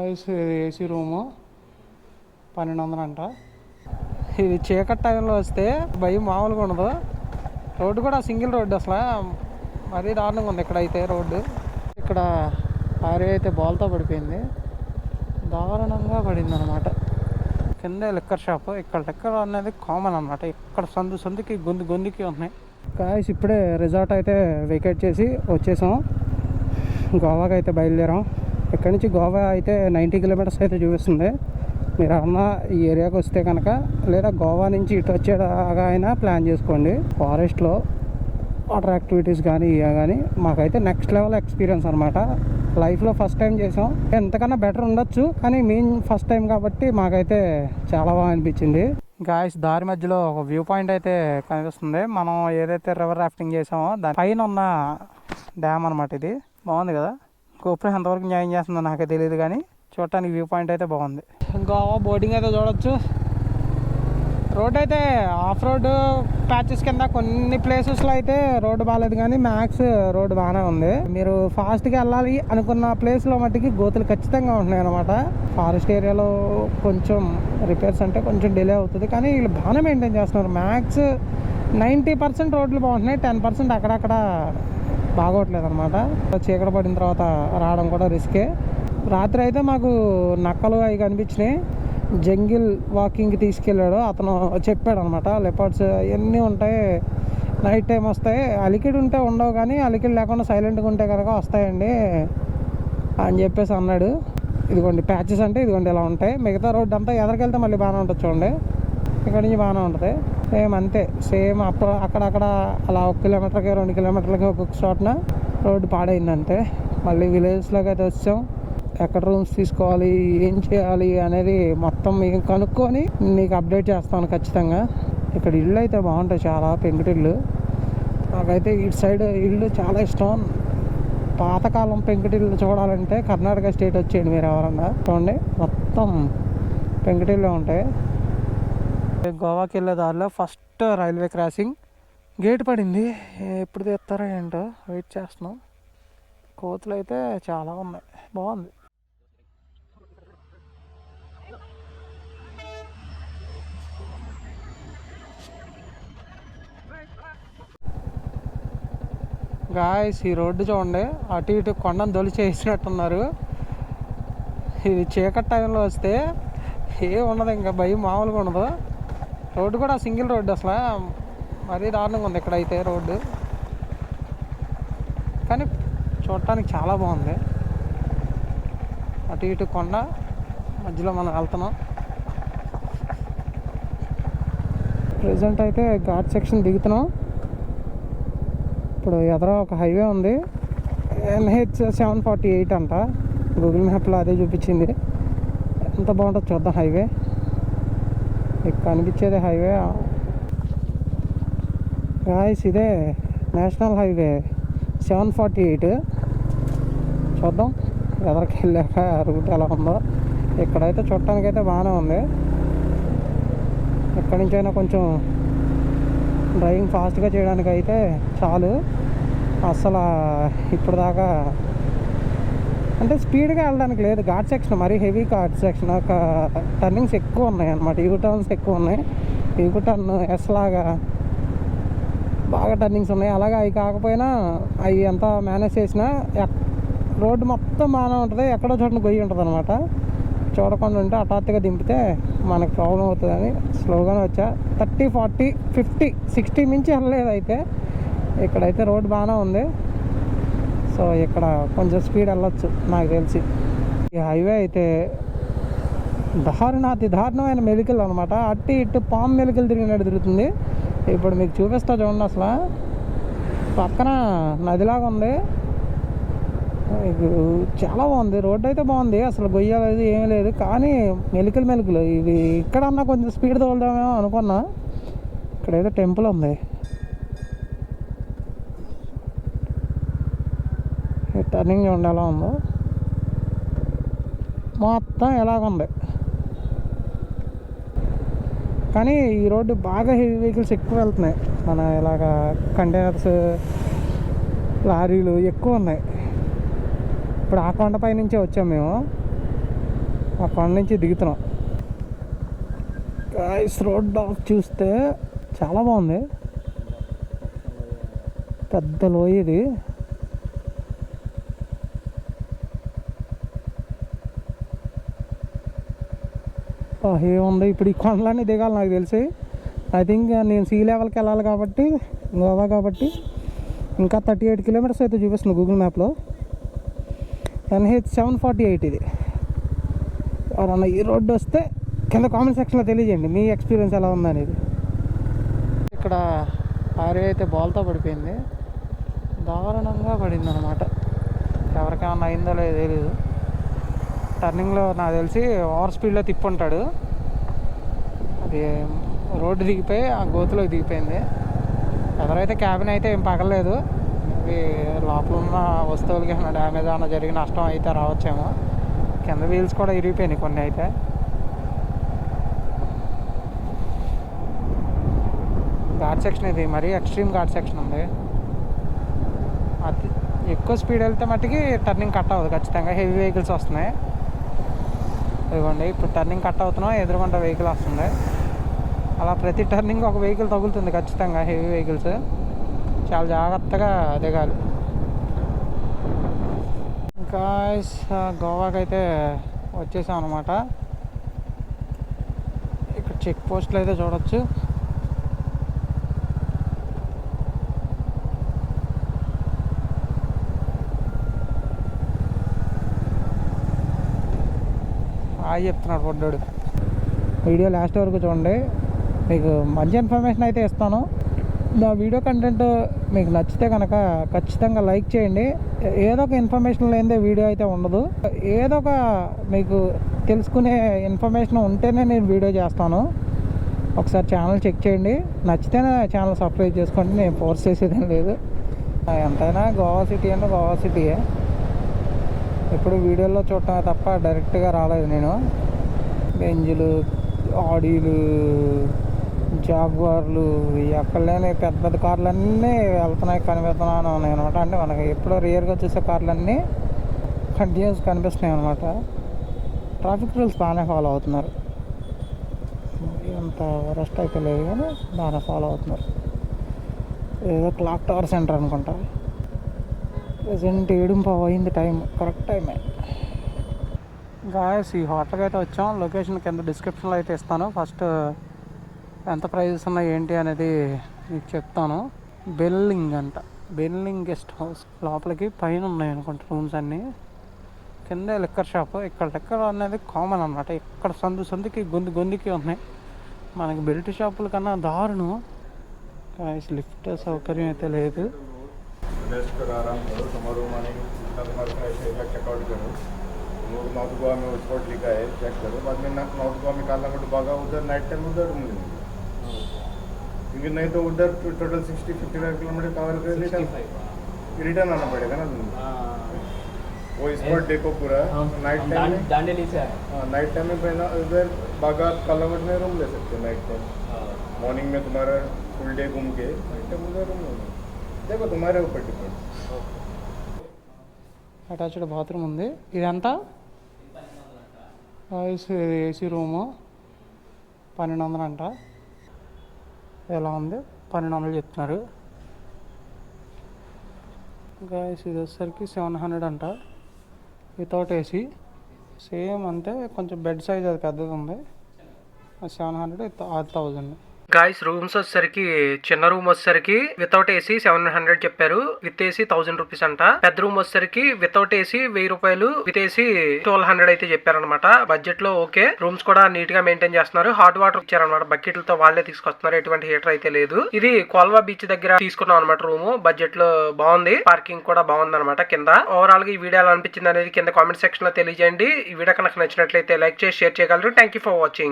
AC room. పన్నెండు వందలు అంట ఇది చీకటి టైంలో వస్తే భయం మామూలుగా ఉండదు. రోడ్డు కూడా సింగిల్ రోడ్డు అసలు. మరీ దారుణంగా ఉంది ఇక్కడైతే రోడ్డు. ఇక్కడ ఆరే అయితే బాల్తో పడిపోయింది. దారుణంగా పడింది అనమాట కింద లిక్కర్ షాప్. ఇక్కడ లిక్కర్ అనేది కామన్ అనమాట ఇక్కడ సందు సందుకి గొంతు గొంతుకి ఉన్నాయి కాయస్ ఇప్పుడే రిజార్ట్ అయితే వెకేట్ చేసి వచ్చేసాం. గోవాకి అయితే బయలుదేరాం. ఇక్కడ నుంచి గోవా అయితే నైంటీ కిలోమీటర్స్ అయితే చూపిస్తుంది. మీరు అన్న ఈ ఏరియాకి వస్తే కనుక లేదా గోవా నుంచి ఇటు వచ్చేలాగా అయినా ప్లాన్ చేసుకోండి. ఫారెస్ట్లో వాటర్ యాక్టివిటీస్ కానీ ఇవే కానీ మాకైతే నెక్స్ట్ లెవెల్ ఎక్స్పీరియన్స్ అనమాట లైఫ్లో ఫస్ట్ టైం చేసాం. ఎంతకన్నా బెటర్ ఉండొచ్చు కానీ మెయిన్ ఫస్ట్ టైం కాబట్టి మాకైతే చాలా బాగా అనిపించింది. గాయస్ దారి మధ్యలో ఒక వ్యూ పాయింట్ అయితే కనిపిస్తుంది. మనం ఏదైతే రివర్ రాఫ్టింగ్ చేసామో దాని పైన ఉన్న డ్యామ్ అనమాట ఇది. బాగుంది కదా? గోపురం ఎంతవరకు న్యాయం చేస్తుందో నాకే తెలియదు కానీ చూడటానికి వ్యూ పాయింట్ అయితే బాగుంది. గోవా బోటింగ్ అయితే చూడొచ్చు. రోడ్ అయితే ఆఫ్ రోడ్ ప్యాచెస్ కింద కొన్ని ప్లేసెస్లో అయితే రోడ్డు బాగాలేదు కానీ మ్యాక్స్ రోడ్డు బాగానే ఉంది. మీరు ఫాస్ట్గా వెళ్ళాలి అనుకున్న ప్లేస్లో మట్టుకి గోతులు ఖచ్చితంగా ఉంటున్నాయి అనమాట ఫారెస్ట్ ఏరియాలో కొంచెం రిపేర్స్ అంటే కొంచెం డిలే అవుతుంది కానీ వీళ్ళు బాగానే మెయింటైన్ చేస్తున్నారు. మ్యాక్స్ నైంటీ పర్సెంట్ రోడ్లు బాగుంటున్నాయి టెన్ పర్సెంట్ అక్కడక్కడ బాగోట్లేదు అనమాట చీకటి పడిన తర్వాత రావడం కూడా రిస్కే రాత్రి అయితే మాకు నక్కలు అవి కనిపించినాయి. జంగిల్ వాకింగ్కి తీసుకెళ్ళాడు. అతను చెప్పాడు అనమాట లెపర్డ్స్ అవన్నీ ఉంటాయి నైట్ టైం వస్తాయి అలికిడి ఉంటే ఉండవు కానీ అలికిడి లేకుండా సైలెంట్గా ఉంటే కనుక వస్తాయండి అని చెప్పేసి అన్నాడు. ఇదిగోండి ప్యాచెస్ అంటే ఇదిగోండి ఇలా ఉంటాయి. మిగతా రోడ్డు అంతా ఎదరికెళ్తే మళ్ళీ బాగానే ఉంటుంది చూడండి. ఇక్కడ నుంచి బాగానే ఉంటుంది. సేమ్ అంతే సేమ్ అప్పుడు అక్కడక్కడ అలా ఒక కిలోమీటర్కి రెండు కిలోమీటర్లకి ఒక్కొక్క చోటన రోడ్డు పాడైంది అంతే మళ్ళీ విలేజ్లోకి అయితే వచ్చాం. ఎక్కడ రూమ్స్ తీసుకోవాలి ఏం చేయాలి అనేది మొత్తం కనుక్కొని నీకు అప్డేట్ చేస్తాను ఖచ్చితంగా. ఇక్కడ ఇల్లు అయితే బాగుంటాయి చాలా పెంకుటిల్లు నాకైతే ఇటు సైడ్ ఇల్లు చాలా ఇష్టం. పాతకాలం పెంకుటిల్లు చూడాలంటే కర్ణాటక స్టేట్ వచ్చేయండి మీరు ఎవరన్నా. చూడండి మొత్తం పెంకుటిల్లే ఉంటాయి. గోవాకి వెళ్ళే దారిలో ఫస్ట్ రైల్వే క్రాసింగ్ గేట్ పడింది. ఎప్పుడు తెస్తారో ఏంటో వెయిట్ చేస్తున్నాం. కోతులు అయితే చాలా ఉన్నాయి. బాగుంది. గాయస్ ఈ రోడ్డు చూడండి. అటు ఇటు కొండను దొలిచేసినట్టున్నారు. ఇది చీకటి టైంలో వస్తే ఏ ఉండదు ఇంకా భయం మామూలుగా ఉండదు. రోడ్డు కూడా సింగిల్ రోడ్డు అసలు. మరీ దారుణంగా ఉంది ఇక్కడైతే రోడ్డు. కానీ చూడటానికి చాలా బాగుంది. అటు ఇటు కొండ మధ్యలో మనం వెళ్తున్నాం. ప్రజెంట్ అయితే ఘాట్ సెక్షన్ దిగుతున్నాం. ఇప్పుడు ఎదుర ఒక హైవే ఉంది. ఎన్హెచ్ సెవెన్ ఫార్టీ ఎయిట్ అంట. గూగుల్ మ్యాప్లో అదే చూపించింది. ఎంత బాగుంటుందో చూద్దాం హైవే. మీకు కనిపించేది హైవే? గాయస్ ఇదే national highway. Seven forty eight. చూద్దాం ఎదరికి వెళ్ళాక రూట్ ఎలా ఉందో. ఇక్కడైతే చూడటానికి అయితే బాగానే ఉంది. ఎక్కడి నుంచైనా కొంచెం డ్రైవింగ్ ఫాస్ట్గా చేయడానికి అయితే చాలు. అసలు ఇప్పుడు దాకా అంటే స్పీడ్గా వెళ్ళడానికి లేదు. ఘాట్ సెక్షన్ మరీ హెవీ ఘాట్ సెక్షన్ ఒక టర్నింగ్స్ ఎక్కువ ఉన్నాయి అనమాట యూ టర్న్స్ ఎక్కువ ఉన్నాయి. యూ టర్న్ ఎస్ లాగా బాగా టర్నింగ్స్ ఉన్నాయి. అలాగే అవి కాకపోయినా అవి ఎంత మేనేజ్ చేసినా రోడ్డు మొత్తం బాగానే ఉంటుంది. ఎక్కడో చోట గొయ్యి ఉంటుంది అనమాట చూడకుండా ఉంటే హఠాత్తుగా దింపితే మనకు ప్రాబ్లం అవుతుందని స్లోగానే వచ్చా. థర్టీ ఫార్టీ ఫిఫ్టీ సిక్స్టీ మించి వెళ్ళలేదు అయితే. ఇక్కడైతే రోడ్ బాగానే ఉంది. సో ఇక్కడ కొంచెం స్పీడ్ వెళ్ళొచ్చు నాకు తెలిసి. ఈ హైవే అయితే దారుణాతి దారుణమైన మెలికలు అనమాట అట్టి ఇటు పాము మెలికలు తిరిగినట్టు తిరుగుతుంది. ఇప్పుడు మీకు చూపిస్తా చూడండి అసలు. పక్కన నదిలాగా ఉంది. చాలా బాగుంది. రోడ్డు అయితే బాగుంది. అసలు గొయ్య లేదు ఏమీ లేదు. కానీ మెలికలు మెలికలు. ఇవి ఇక్కడన్నా కొంచెం స్పీడ్ తోలుదామేమో అనుకున్నా. ఇక్కడ ఏదో టెంపుల్ ఉంది. టర్నింగ్ చూడండి ఎలా ఉందో. మొత్తం ఎలాగుంది. కానీ ఈ రోడ్డు బాగా హెవీ వెహికల్స్ ఎక్కువ వెళ్తున్నాయి. మన ఇలాగా కంటైనర్స్ లారీలు ఎక్కువ ఉన్నాయి. ఇప్పుడు ఆ కొండపై నుంచే వచ్చాం మేము. ఆ కొండ నుంచి దిగుతున్నాం. గాయస్ రోడ్ ఆఫ్ చూస్తే చాలా బాగుంది. పెద్ద లోయ ఇది. ఏముంది? ఇప్పుడు ఈ కొండలన్నీ దిగాలి నాకు తెలిసి. ఐ థింక్ నేను సీ లెవెల్కి వెళ్ళాలి కాబట్టి గోవా కాబట్టి ఇంకా థర్టీ ఎయిట్ కిలోమీటర్స్ అయితే చూపిస్తుంది గూగుల్ మ్యాప్లో ఎన్హెచ్ సెవెన్ ఫార్టీ ఎయిట్ ఇది. ఎవరన్నా ఈ రోడ్డు వస్తే కింద కామెంట్ సెక్షన్లో తెలియజేయండి మీ ఎక్స్పీరియన్స్ ఎలా ఉందనేది ఇక్కడ లారీ అయితే బాల్తో పడిపోయింది. దారుణంగా పడింది అనమాట ఎవరికేమన్నా అయిందో లేదో తెలియదు టర్నింగ్లో నాకు తెలిసి ఓవర్ స్పీడ్లో తిప్పుంటాడు. అది రోడ్డు దిగిపోయి ఆ గోతులోకి దిగిపోయింది. ఎదరైతే క్యాబిన్ అయితే ఏం పగలలేదు. ఇవి లోపల ఉన్న వస్తువులకి ఏమైనా డ్యామేజ్ ఏమైనా జరిగి నష్టం అయితే రావచ్చేమో. కింద వీల్స్ కూడా ఇరిగిపోయినాయి కొన్ని అయితే. ఘాట్ సెక్షన్ ఇది. మరీ ఎక్స్ట్రీమ్ ఘాట్ సెక్షన్ ఉంది. అది ఎక్కువ స్పీడ్ వెళ్తే మట్టుకి టర్నింగ్ కట్ అవ్వదు. ఖచ్చితంగా హెవీ వెహికల్స్ వస్తున్నాయి. ఇదిగోండి ఇప్పుడు టర్నింగ్ కట్ అవుతున్నాం ఎదురుకుంట వెహికల్ వస్తుంది. అలా ప్రతి టర్నింగ్ ఒక వెహికల్ తగులుతుంది ఖచ్చితంగా హెవీ వెహికల్స్ చాలా జాగ్రత్తగా దిగాలి. ఇంకా గోవాకి అయితే వచ్చేసాం అనమాట ఇక్కడ చెక్ పోస్ట్లు అయితే చూడొచ్చు. హాయ్ చెప్తున్నాడు పొడ్డాడు వీడియో లాస్ట్ వరకు చూడండి. మీకు మంచి ఇన్ఫర్మేషన్ అయితే ఇస్తాను. నా వీడియో కంటెంట్ మీకు నచ్చితే కనుక ఖచ్చితంగా లైక్ చేయండి. ఏదో ఒక ఇన్ఫర్మేషన్ లేనిదే వీడియో అయితే ఉండదు. ఏదో ఒక మీకు తెలుసుకునే ఇన్ఫర్మేషన్ ఉంటేనే నేను వీడియో చేస్తాను. ఒకసారి ఛానల్ చెక్ చేయండి. నచ్చితేనే ఛానల్ సబ్స్క్రైబ్ చేసుకోండి. నేను ఫోర్స్ చేసేదేం లేదు. ఎంతైనా గోవా సిటీ అంటే గోవా సిటీయే. ఇప్పుడు వీడియోలో చూడటమే తప్ప డైరెక్ట్గా రాలేదు నేను. బెంజులు ఆడీలు జాగ్వార్లు ఎక్కడ లేని పెద్ద పెద్ద కార్లు అన్నీ వెళ్తున్నాయి కనిపిస్తున్నాను ఉన్నాయి అనమాట అంటే మనకి ఎప్పుడో రియర్గా చూసే కార్లన్నీ కంటిన్యూస్ కనిపిస్తున్నాయి అనమాట ట్రాఫిక్ రూల్స్ బాగానే ఫాలో అవుతున్నారు. అంత వరస్ట్ అయితే లేదు కానీ బాగానే ఫాలో అవుతున్నారు. ఏదో క్లాక్ టవర్ సెంటర్ అనుకుంటా. ప్రజెంట్ ఏడుంపావు అయింది టైం కరెక్ట్ టైమే. గాయస్ ఈ హోటల్కి అయితే వచ్చాం. లొకేషన్ కింద డిస్క్రిప్షన్లో అయితే ఇస్తాను. ఫస్ట్ ఎంత ప్రైజెస్ ఉన్నాయి ఏంటి అనేది మీకు చెప్తాను. బెల్లింగ్ అంట. బెల్లింగ్ గెస్ట్ హౌస్ లోపలికి పైన ఉన్నాయి అనుకుంటా రూమ్స్ అన్నీ. కింద లిక్కర్ షాప్ ఇక్కడ లిక్కర్ అనేది కామన్ అనమాట ఇక్కడ సందు సందుకి గొంతు గొంతుకి ఉన్నాయి. మనకి బెల్ట్ షాపుల కన్నా దారుణం. లిఫ్ట్ సౌకర్యం అయితే లేదు. रेस्ट करो आराम करो तुम्हारा रूम आने के जितना तुम्हारे पास है चेकआउट करो। लोग नॉर्थ गोवा में स्पॉट लिखा है चेक करो। बाद में नॉर्थ गोवा में काला मट बागा उधर नाइट टाइम उधर रूम लेंगे क्योंकि नहीं तो उधर total sixty fifty five kilometre cover कर रिटर्न रिटर्न आना पड़ेगा ना तुम्हें। वो स्पॉट देखो पूरा। नाइट टाइम में दांडेली से हाँ नाइट टाइम में पहला उधर बागा कालामठ में रूम ले सकते हो नाइट टाइम मॉर्निंग में तुम्हारा फुल डे घूम के नाइट टाइम उधर रूम लेना देखो तुम्हारे ऊपर डिपेंड అటాచ్డ్ బాత్రూమ్ ఉంది ఇదంతా ఏసీ ఏసీ రూము పన్నెండు వందలు అంట ఎలా ఉంది పన్నెండు వందలు చెప్తున్నారు గాయస్ ఇది వచ్చేసరికి సెవెన్ హండ్రెడ్ అంట వితౌట్ ఏసీ సేమ్ అంటే కొంచెం బెడ్ సైజ్ అది పెద్దది ఉంది సెవెన్ హండ్రెడ్ ఆరు థౌజండ్ గాయస్ రూమ్స్ వచ్చేసరికి చిన్న రూమ్ వచ్చేసరికి వితౌట్ ఏసీ సెవెన్ హండ్రెడ్ చెప్పారు. విత్ ఏసీ థౌసండ్ రూపీస్ అంట. పెద్ద రూమ్ వచ్చేసరికి వితౌట్ ఏసీ వెయ్యి రూపాయలు. విత్ ఏసీ ట్వెల్వ్ హండ్రెడ్ అయితే చెప్పారనమాట బడ్జెట్లో ఓకే రూమ్స్ కూడా నీట్గా మెయింటైన్ చేస్తున్నారు. హాట్ వాటర్ ఇచ్చారనమాట బకెట్లతో వాళ్ళే తీసుకొస్తున్నారు. ఎటువంటి హీటర్ అయితే లేదు. ఇది కోల్వా బీచ్ దగ్గర తీసుకున్నాం అనమాట రూమ్ బడ్జెట్లో బాగుంది. పార్కింగ్ కూడా బాగుంది అనమాట కింద. ఓవరాల్గా ఈ వీడియో ఎలా అనిపించింది అనేది కింద కామెంట్ సెక్షన్లో తెలియజేయండి. ఈ వీడియో కనుక నచ్చినట్లయితే లైక్ చేసి షేర్ చేయగలరు. Thank you for watching